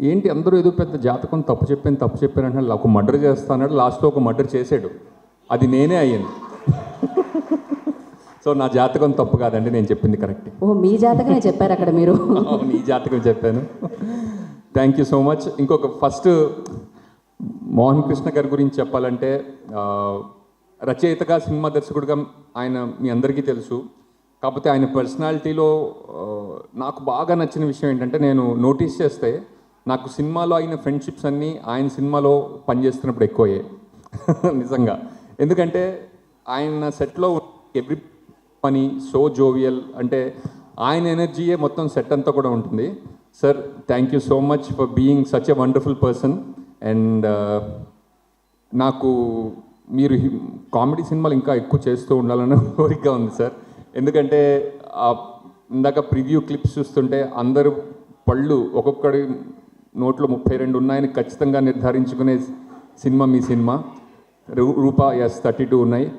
ఏంటి అందరూ ఏదో పెద్ద జాతకం తప్పు చెప్పాను తప్పు చెప్పాను అంటే ఒక మర్డర్ చేస్తాన్నాడు లాస్ట్లో ఒక మర్డర్ చేసాడు అది నేనే అయ్యాను. సో నా జాతకం తప్పు కాదండి నేను చెప్పింది కరెక్ట్. ఓ మీ జాతకమే చెప్పారు అక్కడ మీరు. ఈ జాతకం చెప్పాను. థ్యాంక్ యూ సో మచ్ ఇంకొక ఫస్ట్ మోహన్ కృష్ణ గారి గురించి చెప్పాలంటే రచయితగా సినిమా దర్శకుడిగా ఆయన మీ అందరికీ తెలుసు. కాకపోతే ఆయన పర్సనాలిటీలో నాకు బాగా నచ్చిన విషయం ఏంటంటే నేను నోటీస్ చేస్తే నాకు సినిమాలో అయిన ఫ్రెండ్షిప్స్ అన్నీ ఆయన సినిమాలో పనిచేస్తున్నప్పుడు ఎక్కువయ్యాయి. నిజంగా. ఎందుకంటే ఆయన సెట్లో ఎవ్రీ పని సో జోవియల్ అంటే ఆయన ఎనర్జీయే మొత్తం సెట్ అంతా కూడా ఉంటుంది. Sir thank you so much for being such a wonderful person and నాకు మీరు కామెడీ సినిమాలు ఇంకా ఎక్కువ చేస్తూ ఉండాలని కోరికగా ఉంది సార్ ఎందుకంటే ఇందాక ప్రివ్యూ క్లిప్స్ చూస్తుంటే అందరు పళ్ళు ఒక్కొక్కడి నోట్లో ముప్పై రెండు ఉన్నాయని ఖచ్చితంగా నిర్ధారించుకునే సినిమా మీ సినిమా. రూ- రూపా ఎస్ థర్టీ టూ ఉన్నాయి.